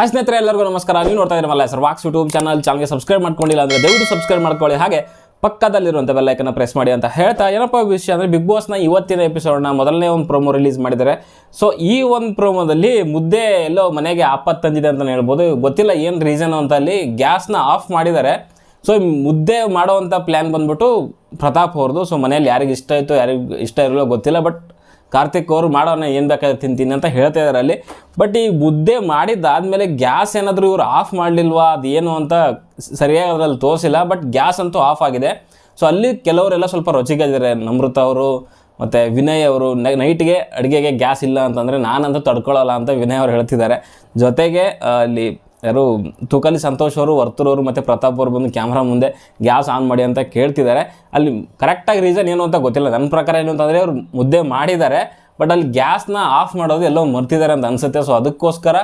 Hi ಸ್ನೇಹಿತರೆ, ಎಲ್ಲರಿಗೂ ನಮಸ್ಕಾರ. ನೀವು ನೋಡ್ತಾ ಇದ್ದೀರಲ್ಲ ಸರ್ ವಾಕ್ಸ್ ಯೂಟ್ಯೂಬ್ ಚಾನಲ್. ಚಾನಲ್ಗೆ ಸಬ್ಸ್ಕ್ರೈಬ್ ಮಾಡ್ಕೊಂಡಿಲ್ಲ ಅಂದರೆ ದಯವಿಟ್ಟು ಸಬ್ಸ್ಕ್ರೈಬ್ ಮಾಡ್ಕೊಳ್ಳಿ. ಹಾಗೆ ಪಕ್ಕದಲ್ಲಿರುವಂಥ ಬೆಲ್ಲೈಕನ್ನು ಪ್ರೆಸ್ ಮಾಡಿ ಅಂತ ಹೇಳ್ತಾ ಏನಪ್ಪ ವಿಷಯ ಅಂದರೆ ಬಿಗ್ ಬಾಸ್ನ ಇವತ್ತಿನ ಎಪಿಸೋಡ್ನ ಮೊದಲನೇ ಒಂದು ಪ್ರೋಮೋ ರಿಲೀಸ್ ಮಾಡಿದ್ದಾರೆ. ಸೊ ಈ ಒಂದು ಪ್ರೋಮೋದಲ್ಲಿ ಮುದ್ದೆ ಎಲ್ಲೋ ಮನೆಗೆ ಆಪತ್ತು ತಂದಿದೆ ಅಂತಲೇ ಹೇಳ್ಬೋದು. ಗೊತ್ತಿಲ್ಲ ಏನು ರೀಸನ್ ಅಂತ ಅಲ್ಲಿ ಗ್ಯಾಸ್ನ ಆಫ್ ಮಾಡಿದ್ದಾರೆ. ಸೊ ಮುದ್ದೆ ಮಾಡೋವಂಥ ಪ್ಲ್ಯಾನ್ ಬಂದ್ಬಿಟ್ಟು ಪ್ರತಾಪ್ ಅವ್ರದ್ದು. ಸೊ ಮನೆಯಲ್ಲಿ ಯಾರಿಗೆ ಇಷ್ಟ ಆಯಿತು ಯಾರಿಗೆ ಇಷ್ಟ ಇರಲೋ ಗೊತ್ತಿಲ್ಲ ಬಟ್ ಕಾರ್ತಿಕ್ ಅವರು ಮಾಡೋಣ, ಏನು ಬೇಕಾದ್ರೆ ತಿಂತೀನಿ ಅಂತ ಹೇಳ್ತಾ ಇದ್ದಾರೆ ಅಲ್ಲಿ. ಬಟ್ ಈ ಮುದ್ದೆ ಮಾಡಿದ್ದಾದಮೇಲೆ ಗ್ಯಾಸ್ ಏನಾದರೂ ಇವರು ಆಫ್ ಮಾಡಲಿಲ್ವಾ, ಅದೇನು ಅಂತ ಸರಿಯಾಗಿ ಅದರಲ್ಲಿ ತೋರಿಸಿಲ್ಲ ಬಟ್ ಗ್ಯಾಸ್ ಅಂತೂ ಆಫ್ ಆಗಿದೆ. ಸೊ ಅಲ್ಲಿ ಕೆಲವರೆಲ್ಲ ಸ್ವಲ್ಪ ರುಚಿಗಾಗಿದ್ದಾರೆ ನಮೃತ ಅವರು, ಮತ್ತು ವಿನಯ್ ಅವರು ನೈಟ್ಗೆ ಅಡುಗೆಗೆ ಗ್ಯಾಸ್ ಇಲ್ಲ ಅಂತಂದರೆ ನಾನಂತೂ ತಡ್ಕೊಳ್ಳಲ್ಲ ಅಂತ ವಿನಯ್ ಅವರು ಹೇಳ್ತಿದ್ದಾರೆ. ಜೊತೆಗೆ, ಅಲ್ಲಿ ಯಾರು ತೂಕಲಿ ಸಂತೋಷ್ ಅವರು ವರ್ತೂರವರು ಮತ್ತು ಪ್ರತಾಪ್ ಅವರು ಬಂದು ಕ್ಯಾಮ್ರಾ ಮುಂದೆ ಗ್ಯಾಸ್ ಆನ್ ಮಾಡಿ ಅಂತ ಕೇಳ್ತಿದ್ದಾರೆ. ಅಲ್ಲಿ ಕರೆಕ್ಟಾಗಿ ರೀಸನ್ ಏನು ಅಂತ ಗೊತ್ತಿಲ್ಲ. ನನ್ನ ಪ್ರಕಾರ ಏನು ಅಂತಂದರೆ ಅವರು ಮುದ್ದೆ ಮಾಡಿದ್ದಾರೆ ಬಟ್ ಅಲ್ಲಿ ಗ್ಯಾಸ್ನ ಆಫ್ ಮಾಡೋದು ಎಲ್ಲೋ ಮರ್ತಿದ್ದಾರೆ ಅಂತ ಅನಿಸುತ್ತೆ. ಸೊ ಅದಕ್ಕೋಸ್ಕರ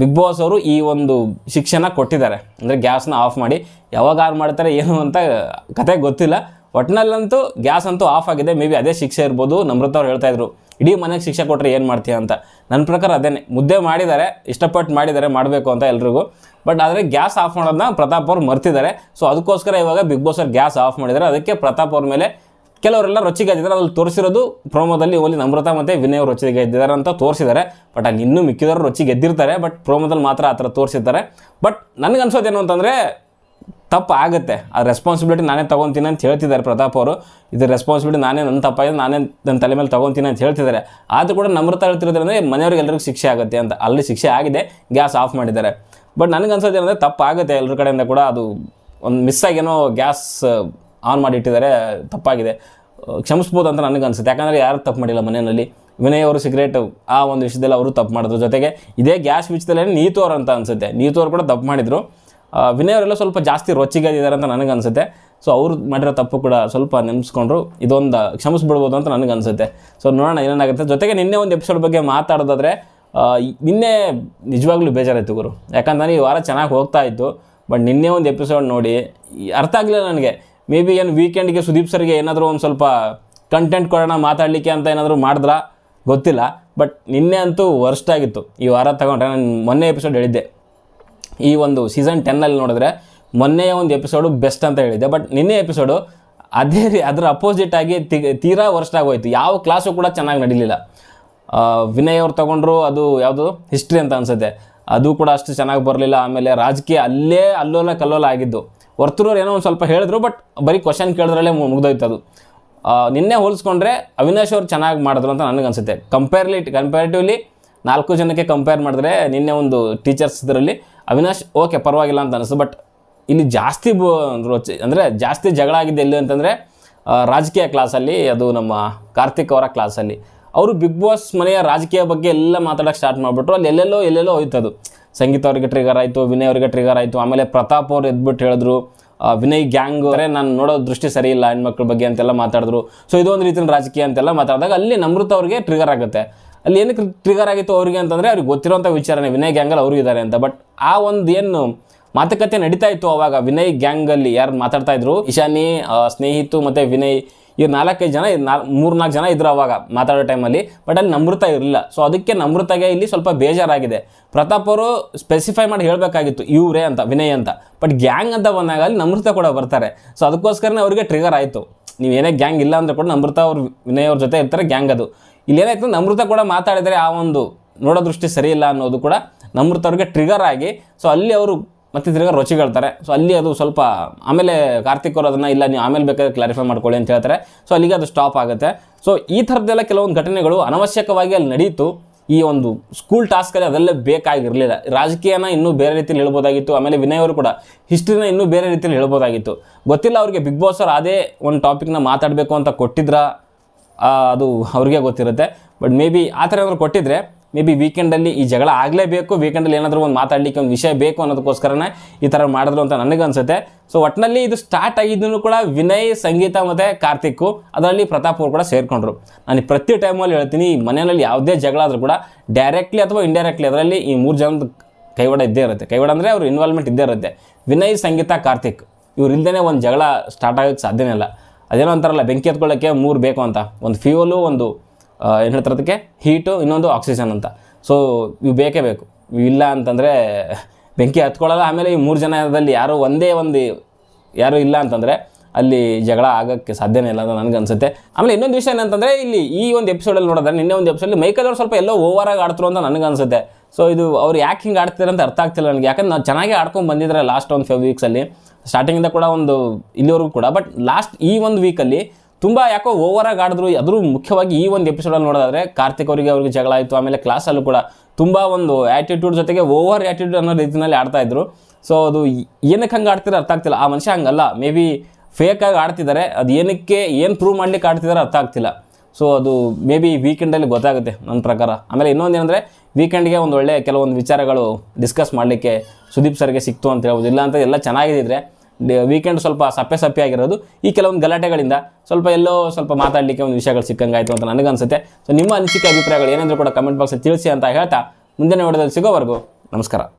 ಬಿಗ್ ಬಾಸ್ ಅವರು ಈ ಒಂದು ಶಿಕ್ಷಣ ಕೊಟ್ಟಿದ್ದಾರೆ. ಅಂದರೆ ಗ್ಯಾಸ್ನ ಆಫ್ ಮಾಡಿ. ಯಾವಾಗ ಆನ್ ಮಾಡ್ತಾರೆ ಏನು ಅಂತ ಕತೆ ಗೊತ್ತಿಲ್ಲ. ಒಟ್ಟಿನಲ್ಲಂತೂ ಗ್ಯಾಸ್ ಅಂತೂ ಆಫ್ ಆಗಿದೆ. ಮೇ ಬಿ ಅದೇ ಶಿಕ್ಷೆ ಇರ್ಬೋದು. ನಮ್ರತ ಅವ್ರು ಹೇಳ್ತಾ ಇದ್ರು. ಇಡೀ ಮನೆಗೆ ಶಿಕ್ಷೆ ಕೊಟ್ಟರೆ ಏನು ಮಾಡ್ತೀಯ ಅಂತ. ನನ್ನ ಪ್ರಕಾರ ಅದೇನೆ. ಮುದ್ದೆ ಮಾಡಿದ್ದಾರೆ ಇಷ್ಟಪಟ್ಟು ಮಾಡಿದ್ದಾರೆ ಮಾಡಬೇಕು ಅಂತ ಎಲ್ರಿಗೂ. ಬಟ್ ಆದರೆ ಗ್ಯಾಸ್ ಆಫ್ ಮಾಡೋದನ್ನ ಪ್ರತಾಪ್ ಅವ್ರು ಮರ್ತಿದ್ದಾರೆ ಸೊ ಅದಕ್ಕೋಸ್ಕರ ಇವಾಗ ಬಿಗ್ ಬಾಸ್ ಅವ್ರು ಗ್ಯಾಸ್ ಆಫ್ ಮಾಡಿದ್ದಾರೆ ಅದಕ್ಕೆ ಪ್ರತಾಪ್ ಅವ್ರ ಮೇಲೆ ಕೆಲವರೆಲ್ಲ ರೊಚ್ಚಿಗೆ ಎದ್ದಿದ್ದಾರೆ ಅಲ್ಲಿ ತೋರಿಸಿರೋದು ಪ್ರೋಮೋದಲ್ಲಿ ಓಲಿ ನಮ್ರತ ಮತ್ತು ವಿನಯ್ ರೊಚ್ಚಿಗೆ ಗೆದ್ದಿದ್ದಾರೆ ಅಂತ ತೋರಿಸಿದ್ದಾರೆ ಬಟ್ ಅಲ್ಲಿ ಇನ್ನೂ ಮಿಕ್ಕಿದವರು ರೊಚ್ಚಿಗೆ ಗೆದ್ದಿರ್ತಾರೆ ಬಟ್ ಪ್ರೋಮೋದಲ್ಲಿ ಮಾತ್ರ ಆ ಥರ ತೋರಿಸಿರ್ತಾರೆ. ಬಟ್ ನನಗೆ ಅನ್ಸೋದೇನು ಅಂತಂದರೆ ತಪ್ಪು ಆಗುತ್ತೆ ಆ ರೆಸ್ಪಾನ್ಸಿಬಿಲಿಟಿ ನಾನೇ ತೊಗೊತೀನಿ ಅಂತ ಹೇಳ್ತಿದ್ದಾರೆ ಪ್ರತಾಪ್ ಅವರು. ಇದು ರೆಸ್ಪಾನ್ಸಿಬಿಲಿಟಿ ನಾನೇ ನನ್ನ ತಪ್ಪಾಗಿದೆ, ನಾನೇ ನನ್ನ ತಲೆ ಮೇಲೆ ತೊಗೊತೀನಿ ಅಂತ ಹೇಳ್ತಿದ್ದಾರೆ. ಆದರೂ ಕೂಡ ನಮ್ರತಾ ಹೇಳ್ತಿರೋದ್ರಿಂದ ಮನೆಯವ್ರಿಗೆ ಎಲ್ಲರಿಗೂ ಶಿಕ್ಷೆ ಆಗುತ್ತೆ ಅಂತ. ಅಲ್ಲಿ ಶಿಕ್ಷೆ ಆಗಿದೆ, ಗ್ಯಾಸ್ ಆಫ್ ಮಾಡಿದ್ದಾರೆ. ಬಟ್ ನನಗೆ ಅನ್ಸೋದು ಏನಂದರೆ ತಪ್ಪಾಗುತ್ತೆ ಎಲ್ಲರ ಕಡೆಯಿಂದ ಕೂಡ ಅದು ಒಂದು ಮಿಸ್ ಆಗೇನೋ ಗ್ಯಾಸ್ ಆನ್ ಮಾಡಿ ಇಟ್ಟಿದ್ದಾರೆ, ತಪ್ಪಾಗಿದೆ. ಕ್ಷಮಿಸ್ಬೋದು ಅಂತ ನನಗೆ ಅನ್ಸುತ್ತೆ. ಯಾಕಂದರೆ ಯಾರು ತಪ್ಪು ಮಾಡಿಲ್ಲ ಮನೆಯಲ್ಲಿ. ವಿನಯ್ ಅವರು ಸಿಗರೇಟ್, ಆ ಒಂದು ವಿಷಯದಲ್ಲಿ ಅವರು ತಪ್ಪು ಮಾಡಿದ್ರು. ಜೊತೆಗೆ ಇದೇ ಗ್ಯಾಸ್ ವಿಷಯದಲ್ಲಿ ನೀತು ಅವರು ಅಂತ ಅನ್ಸುತ್ತೆ. ನೀತು ಅವರು ಕೂಡ ತಪ್ಪು ಮಾಡಿದ್ರು. ವಿನಯ್ ಅವರೆಲ್ಲ ಸ್ವಲ್ಪ ಜಾಸ್ತಿ ರೊಚ್ಚಿಗೆದಿದ್ದಾರೆ ಅಂತ ನನಗೆ ಅನ್ಸುತ್ತೆ ಸೊ ಅವರು ಮಾಡಿರೋ ತಪ್ಪು ಕೂಡ ಸ್ವಲ್ಪ ನೆನೆಸ್ಕೊಂಡ್ರು. ಇದೊಂದು ಕ್ಷಮಿಸ್ಬಿಡ್ಬೋದು ಅಂತ ನನಗೆ ಅನ್ಸುತ್ತೆ ಸೊ ನೋಡೋಣ ಏನೇನಾಗುತ್ತೆ. ಜೊತೆಗೆ ನಿನ್ನೆ ಒಂದು ಎಪಿಸೋಡ್ ಬಗ್ಗೆ ಮಾತಾಡೋದಾದರೆ ನಿನ್ನೆ ನಿಜವಾಗ್ಲೂ ಬೇಜಾರಾಯಿತು ಗುರು. ಯಾಕಂದ್ರೆ ಈ ವಾರ ಚೆನ್ನಾಗಿ ಹೋಗ್ತಾ ಇತ್ತು. ಬಟ್ ನಿನ್ನೆ ಒಂದು ಎಪಿಸೋಡ್ ನೋಡಿ ಅರ್ಥ ಆಗಲಿಲ್ಲ ನನಗೆ. ಮೇ ಬಿ ಏನು ವೀಕೆಂಡ್ಗೆ ಸುದೀಪ್ ಸರ್ಗೆ ಏನಾದರೂ ಒಂದು ಸ್ವಲ್ಪ ಕಂಟೆಂಟ್ ಕೊಡೋಣ, ಮಾತಾಡಲಿಕ್ಕೆ ಅಂತ ಏನಾದರೂ ಮಾಡಿದ್ರಾ? ಗೊತ್ತಿಲ್ಲ. ಬಟ್ ನಿನ್ನೆ ಅಂತೂ ವರ್ಸ್ಟ್ ಆಗಿತ್ತು. ಈ ವಾರ ತಗೊಂಡ್ರೆ, ನಾನು ಮೊನ್ನೆ ಎಪಿಸೋಡ್ ಹೇಳಿದ್ದೆ. ಈ ಒಂದು ಸೀಸನ್ ಟೆನ್ನಲ್ಲಿ ನೋಡಿದ್ರೆ ಮೊನ್ನೆಯ ಒಂದು ಎಪಿಸೋಡು ಬೆಸ್ಟ್ ಅಂತ ಹೇಳಿದ್ದೆ. ಬಟ್ ನಿನ್ನೆ ಎಪಿಸೋಡು ಅದೇ ರೀ, ಅದರ ಅಪೋಸಿಟ್ ಆಗಿ ತೀರಾ ವರ್ಸ್ಟ್ ಆಗೋಯ್ತು. ಯಾವ ಕ್ಲಾಸು ಕೂಡ ಚೆನ್ನಾಗಿ ನಡೀಲಿಲ್ಲ. ವಿನಯ್ ಅವ್ರು ತಗೊಂಡ್ರು ಅದು ಯಾವುದು? ಹಿಸ್ಟ್ರಿ ಅಂತ ಅನ್ಸುತ್ತೆ. ಅದು ಕೂಡ ಅಷ್ಟು ಚೆನ್ನಾಗಿ ಬರಲಿಲ್ಲ. ಆಮೇಲೆ ರಾಜಕೀಯ ಅಲ್ಲೇ ಅಲ್ಲೋಲ ಕಲ್ಲೋಲ ಆಗಿದ್ದು. ವರ್ತೂರವ್ರು ಏನೋ ಒಂದು ಸ್ವಲ್ಪ ಹೇಳಿದ್ರು ಬಟ್ ಬರೀ ಕ್ವಶನ್ ಕೇಳಿದ್ರಲ್ಲೇ ಮುಗ್ದೋಯ್ತು ಅದು. ನಿನ್ನೆ ಹೋಲಿಸ್ಕೊಂಡ್ರೆ ಅವಿನಾಶ್ ಅವ್ರು ಚೆನ್ನಾಗಿ ಮಾಡಿದ್ರು ಅಂತ ನನಗನ್ಸುತ್ತೆ. ಕಂಪೇರ್ಲಿ ಕಂಪೇರಿಟಿವ್ಲಿ ನಾಲ್ಕು ಜನಕ್ಕೆ ಕಂಪೇರ್ ಮಾಡಿದ್ರೆ ನಿನ್ನೆ ಒಂದು ಟೀಚರ್ಸ್ ಇದರಲ್ಲಿ ಅವಿನಾಶ್ ಓಕೆ ಪರವಾಗಿಲ್ಲ ಅಂತ ಅನಿಸ್ತು. ಬಟ್ ಇಲ್ಲಿ ಜಾಸ್ತಿ ಬ ಅಂದರೆ ಜಾಸ್ತಿ ಜಗಳ ಆಗಿದೆ ಎಲ್ಲಿ ಅಂತಂದರೆ ರಾಜಕೀಯ ಕ್ಲಾಸಲ್ಲಿ ಅದು ನಮ್ಮ ಕಾರ್ತಿಕ್ ಅವರ ಕ್ಲಾಸಲ್ಲಿ ಅವರು ಬಿಗ್ ಬಾಸ್ ಮನೆಯ ರಾಜಕೀಯ ಬಗ್ಗೆ ಎಲ್ಲ ಮಾತಾಡೋಕ್ಕೆ ಸ್ಟಾರ್ಟ್ ಮಾಡಿಬಿಟ್ರು. ಅಲ್ಲಿ ಎಲ್ಲೆಲ್ಲೋ ಎಲ್ಲೆಲ್ಲೋ ಹೋಯ್ತು ಅದು ಸಂಗೀತ ಅವರಿಗೆ ಟ್ರಿಗರ್ ಆಯಿತು, ವಿನಯ್ ಅವರಿಗೆ ಟ್ರಿಗರ್ ಆಯಿತು. ಆಮೇಲೆ ಪ್ರತಾಪ್ ಅವ್ರು ಎದ್ಬಿಟ್ಟು ಹೇಳಿದ್ರು ವಿನಯ್ ಗ್ಯಾಂಗ್ ಅವರೇ ನಾನು ನೋಡೋ ದೃಷ್ಟಿ ಸರಿ ಇಲ್ಲ, ಹೆಣ್ಮಕ್ಳ ಬಗ್ಗೆ ಅಂತೆಲ್ಲ ಮಾತಾಡಿದ್ರು. ಸೊ ಇದೊಂದು ರೀತಿಯ ರಾಜಕೀಯ ಅಂತೆಲ್ಲ ಮಾತಾಡಿದಾಗ ಅಲ್ಲಿ ನಮೃತ ಅವ್ರಿಗೆ ಟ್ರಿಗರ್ ಆಗುತ್ತೆ. ಅಲ್ಲಿ ಏನಕ್ಕೆ ಟ್ರಿಗರ್ ಆಗಿತ್ತು ಅವರಿಗೆ ಅಂತಂದರೆ ಅವ್ರಿಗೆ ಗೊತ್ತಿರೋಂಥ ವಿಚಾರನೆ ವಿನಯ್ ಗ್ಯಾಂಗಲ್ಲಿ ಅವರು ಇದ್ದಾರೆ ಅಂತ. ಬಟ್ ಆ ಒಂದು ಏನು ಮಾತುಕತೆ ನಡೀತಾ ಇತ್ತು ಅವಾಗ ವಿನಯ್ ಗ್ಯಾಂಗಲ್ಲಿ ಯಾರು ಮಾತಾಡ್ತಾ ಇದ್ರು? ಇಶಾನಿ ಸ್ನೇಹಿತು ಮತ್ತು ವಿನಯ್, ಇವ್ರು ನಾಲ್ಕೈದು ಜನ ಮೂರು ನಾಲ್ಕು ಜನ ಇದ್ರು ಅವಾಗ ಮಾತಾಡೋ ಟೈಮಲ್ಲಿ ಬಟ್ ಅಲ್ಲಿ ನಮೃತ ಇರಲಿಲ್ಲ. ಸೊ ಅದಕ್ಕೆ ನಮೃತಗೆ ಇಲ್ಲಿ ಸ್ವಲ್ಪ ಬೇಜಾರಾಗಿದೆ. ಪ್ರತಾಪ್ ಅವರು ಸ್ಪೆಸಿಫೈ ಮಾಡಿ ಹೇಳಬೇಕಾಗಿತ್ತು, ಇವರೇ ಅಂತ, ವಿನಯ್ ಅಂತ. ಬಟ್ ಗ್ಯಾಂಗ್ ಅಂತ ಬಂದಾಗ ಅಲ್ಲಿ ನಮೃತ ಕೂಡ ಬರ್ತಾರೆ. ಸೊ ಅದಕ್ಕೋಸ್ಕರನೇ ಅವರಿಗೆ ಟ್ರಿಗರ್ ಆಯಿತು. ನೀವು ಏನೇ ಗ್ಯಾಂಗ್ ಇಲ್ಲ ಅಂದ್ರೆ ಕೂಡ ನಮೃತ ಅವ್ರು, ವಿನಯ್ ಅವ್ರ ಜೊತೆ ಇರ್ತಾರೆ ಗ್ಯಾಂಗ್ ಅದು. ಇಲ್ಲಿ ಏನಾಯ್ತು ನಮೃತ ಕೂಡ ಮಾತಾಡಿದರೆ ಆ ಒಂದು ನೋಡೋ ದೃಷ್ಟಿ ಸರಿ ಅನ್ನೋದು ಕೂಡ ನಮೃತ ಅವ್ರಿಗೆ ಟ್ರಿಗರ್ ಆಗಿ. ಸೊ ಅಲ್ಲಿ ಅವರು ಮತ್ತೆ ತಿರ್ಗಾ ರುಚಿಗಳ್ತಾರೆ ಸೊ ಅಲ್ಲಿ ಅದು ಸ್ವಲ್ಪ ಆಮೇಲೆ ಕಾರ್ತಿಕ್ ಅವರು ಅದನ್ನು ಇಲ್ಲ ನೀವು ಆಮೇಲೆ ಬೇಕಾದ್ರೆ ಕ್ಲಾರಿಫೈ ಮಾಡ್ಕೊಳ್ಳಿ ಅಂತ ಹೇಳ್ತಾರೆ. ಸೊ ಅಲ್ಲಿಗೆ ಅದು ಸ್ಟಾಪ್ ಆಗುತ್ತೆ. ಸೊ ಈ ಥರದ್ದೆಲ್ಲ ಕೆಲವೊಂದು ಘಟನೆಗಳು ಅನವಶ್ಯಕವಾಗಿ ಅಲ್ಲಿ ನಡೀತು. ಈ ಒಂದು ಸ್ಕೂಲ್ ಟಾಸ್ಕಲ್ಲಿ ಅದೆಲ್ಲ ಬೇಕಾಗಿರಲಿಲ್ಲ. ರಾಜಕೀಯನ ಇನ್ನೂ ಬೇರೆ ರೀತಿಯಲ್ಲಿ ಹೇಳ್ಬೋದಾಗಿತ್ತು. ಆಮೇಲೆ ವಿನಯ್ ಅವರು ಕೂಡ ಹಿಸ್ಟ್ರಿನ ಇನ್ನೂ ಬೇರೆ ರೀತಿಯಲ್ಲಿ ಹೇಳ್ಬೋದಾಗಿತ್ತು. ಗೊತ್ತಿಲ್ಲ ಅವ್ರಿಗೆ ಬಿಗ್ ಬಾಸ್ ಅವರು ಅದೇ ಒಂದು ಟಾಪಿಕ್ನ ಮಾತಾಡಬೇಕು ಅಂತ ಕೊಟ್ಟಿದ್ರಾ? ಅದು ಅವ್ರಿಗೆ ಗೊತ್ತಿರುತ್ತೆ. ಬಟ್ ಮೇ ಬಿ ಆ ಥರ ಏನಾದ್ರು ಕೊಟ್ಟಿದ್ರೆ ಮೇ ಬಿ ವೀಕೆಂಡಲ್ಲಿ ಈ ಜಗಳ ಆಗಲೇಬೇಕು ವೀಕೆಂಡಲ್ಲಿ ಏನಾದರೂ ಒಂದು ಮಾತಾಡಲಿಕ್ಕೆ ಒಂದು ವಿಷಯ ಬೇಕು ಅನ್ನೋದಕ್ಕೋಸ್ಕರನೇ ಈ ಥರ ಮಾಡಿದ್ರು ಅಂತ ನನಗೆ ಅನ್ಸುತ್ತೆ ಸೊ ಒಟ್ಟಿನಲ್ಲಿ ಇದು ಸ್ಟಾರ್ಟ್ ಆಗಿದ್ದನ್ನು ಕೂಡ ವಿನಯ್, ಸಂಗೀತ ಮತ್ತು ಕಾರ್ತಿಕ್ಕು ಅದರಲ್ಲಿ ಪ್ರತಾಪ್ ಅವರು ಕೂಡ ಸೇರಿಕೊಂಡ್ರು. ನಾನು ಪ್ರತಿ ಟೈಮಲ್ಲಿ ಹೇಳ್ತೀನಿ, ಈ ಮನೆಯಲ್ಲಿ ಯಾವುದೇ ಜಗಳ ಆದರೂ ಕೂಡ ಡೈರೆಕ್ಟ್ಲಿ ಅಥವಾ ಇಂಡೈರೆಕ್ಟ್ಲಿ ಅದರಲ್ಲಿ ಈ ಮೂರು ಜನದ ಕೈವಾಡ ಇದ್ದೇ ಇರುತ್ತೆ. ಕೈವಾಡ ಅಂದರೆ ಅವ್ರ ಇನ್ವಾಲ್ವ್ಮೆಂಟ್ ಇದ್ದೇ ಇರುತ್ತೆ. ವಿನಯ್, ಸಂಗೀತ, ಕಾರ್ತಿಕ್, ಇವ್ರು ಇಲ್ದೇ ಒಂದು ಜಗಳ ಸ್ಟಾರ್ಟ್ ಆಗೋಕ್ಕೆ ಸಾಧ್ಯನೇ ಇಲ್ಲ. ಅದೇನೋ ಅಂತಾರಲ್ಲ, ಬೆಂಕಿ ಎತ್ಕೊಳ್ಳೋಕ್ಕೆ ಮೂರು ಬೇಕು ಅಂತ. ಒಂದು ಫ್ಯೂಲು ಒಂದು ಏನು ಹೇಳ್ತಾರೆ ಅದಕ್ಕೆ ಹೀಟು ಇನ್ನೊಂದು ಆಕ್ಸಿಜನ್ ಅಂತ. ಸೊ ಇವು ಬೇಕೇ ಬೇಕು. ಇಲ್ಲ ಅಂತಂದರೆ ಬೆಂಕಿ ಹತ್ಕೊಳ್ಳಲ್ಲ, ಆಮೇಲೆ ಈ ಮೂರು ಜನದಲ್ಲಿ ಯಾರೋ ಒಂದೇ ಒಂದು ಯಾರು ಇಲ್ಲ ಅಂತಂದರೆ ಅಲ್ಲಿ ಜಗಳ ಆಗೋಕ್ಕೆ ಸಾಧ್ಯನೇ ಇಲ್ಲ ಅಂತ ನನಗೆ ಅನ್ಸುತ್ತೆ. ಆಮೇಲೆ ಇನ್ನೊಂದು ವಿಷಯ ಏನಂತಂದರೆ, ಇಲ್ಲಿ ಈ ಒಂದು ಎಪಿಸೋಡಲ್ಲಿ ನೋಡಿದ್ರೆ ನಿನ್ನೆ ಒಂದು ಎಪಿಸೋಡಲ್ಲಿ ಮೈಕಲ್ ಅವರು ಸ್ವಲ್ಪ ಎಲ್ಲೋ ಓವರಾಗಿ ಆಡ್ತರು ಅಂತ ನನಗೆ ಅನ್ಸುತ್ತೆ. ಸೊ ಇದು ಅವ್ರು ಯಾಕೆ ಹಿಂಗೆ ಆಡ್ತಿದ್ದಾರೆ ಅಂತ ಅರ್ಥ ಆಗ್ತಿಲ್ಲ ನನಗೆ. ಯಾಕಂದ್ರೆ ನಾವು ಚೆನ್ನಾಗಿ ಆಡ್ಕೊಂಡು ಬಂದಿದ್ದಾರೆ ಲಾಸ್ಟ್ ಒಂದು ಫೈವ್ ವೀಕ್ಸಲ್ಲಿ ಸ್ಟಾರ್ಟಿಂಗಿಂದ ಕೂಡ ಒಂದು ಇಲ್ಲಿವರೆಗೂ ಕೂಡ ಬಟ್ ಲಾಸ್ಟ್ ಈ ಒಂದು ವೀಕಲ್ಲಿ ತುಂಬ ಯಾಕೋ ಓವರಾಗಿ ಆಡಿದ್ರು. ಅದರೂ ಮುಖ್ಯವಾಗಿ ಈ ಒಂದು ಎಪಿಸೋಡಲ್ಲಿ ನೋಡೋದಾದ್ರೆ ಕಾರ್ತಿಕ್ ಅವರಿಗೆ ಅವ್ರಿಗೆ ಜಗಳ ಆಯಿತು. ಆಮೇಲೆ ಕ್ಲಾಸಲ್ಲೂ ಕೂಡ ತುಂಬ ಒಂದು ಆ್ಯಟಿಟ್ಯೂಡ್ ಜೊತೆಗೆ ಓವರ್ ಆ್ಯಟಿಟ್ಯೂಡ್ ಅನ್ನೋ ರೀತಿಯಲ್ಲಿ ಆಡ್ತಾ ಇದ್ರು. ಸೊ ಅದು ಏನಕ್ಕೆ ಹಂಗೆ ಆಡ್ತಿರೋ ಅರ್ಥ ಆಗ್ತಿಲ್ಲ. ಆ ಮನುಷ್ಯ ಹಂಗಲ್ಲ. ಮೇ ಬಿ ಫೇಕಾಗಿ ಆಡ್ತಿದ್ದಾರೆ ಅದು ಏನಕ್ಕೆ, ಏನು ಪ್ರೂವ್ ಮಾಡ್ಲಿಕ್ಕೆ ಆಡ್ತಿದ್ದಾರೆ ಅರ್ಥ ಆಗ್ತಿಲ್ಲ. ಸೊ ಅದು ಮೇ ಬಿ ವೀಕೆಂಡಲ್ಲಿ ಗೊತ್ತಾಗುತ್ತೆ ನನ್ನ ಪ್ರಕಾರ. ಆಮೇಲೆ ಇನ್ನೊಂದು ಏನಂದರೆ ವೀಕೆಂಡ್ಗೆ ಒಂದು ಒಳ್ಳೆ ಕೆಲವೊಂದು ವಿಚಾರಗಳು ಡಿಸ್ಕಸ್ ಮಾಡಲಿಕ್ಕೆ ಸುದೀಪ್ ಸರ್ಗೆ ಸಿಕ್ತು ಅಂತ ಹೇಳ್ಬೋದು. ಇಲ್ಲ ಅಂತ ಎಲ್ಲ ಚೆನ್ನಾಗಿದ್ದರೆ ವೀಕೆಂಡ್ ಸ್ವಲ್ಪ ಸಪ್ಪೆ ಸಪ್ಪೆ ಆಗಿರೋದು. ಈ ಕೆಲವೊಂದು ಗಲಾಟೆಗಳಿಂದ ಸ್ವಲ್ಪ ಎಲ್ಲೋ ಸ್ವಲ್ಪ ಮಾತಾಡಲಿಕ್ಕೆ ಒಂದು ವಿಷಯಗಳು ಸಿಕ್ಕಂಗಾಯಿತು ಅಂತ ನನಗನ್ಸುತ್ತೆ. ಸೊ ನಿಮ್ಮ ಅನಿಸಿಕೆ, ಅಭಿಪ್ರಾಯಗಳು ಏನಾದರೂ ಕೂಡ ಕಮೆಂಟ್ ಬಾಕ್ಸಲ್ಲಿ ತಿಳಿಸಿ ಅಂತ ಹೇಳ್ತಾ ಮುಂದಿನ ವಿಡಿಯೋದಲ್ಲಿ ಸಿಗೋವರೆಗೂ ನಮಸ್ಕಾರ.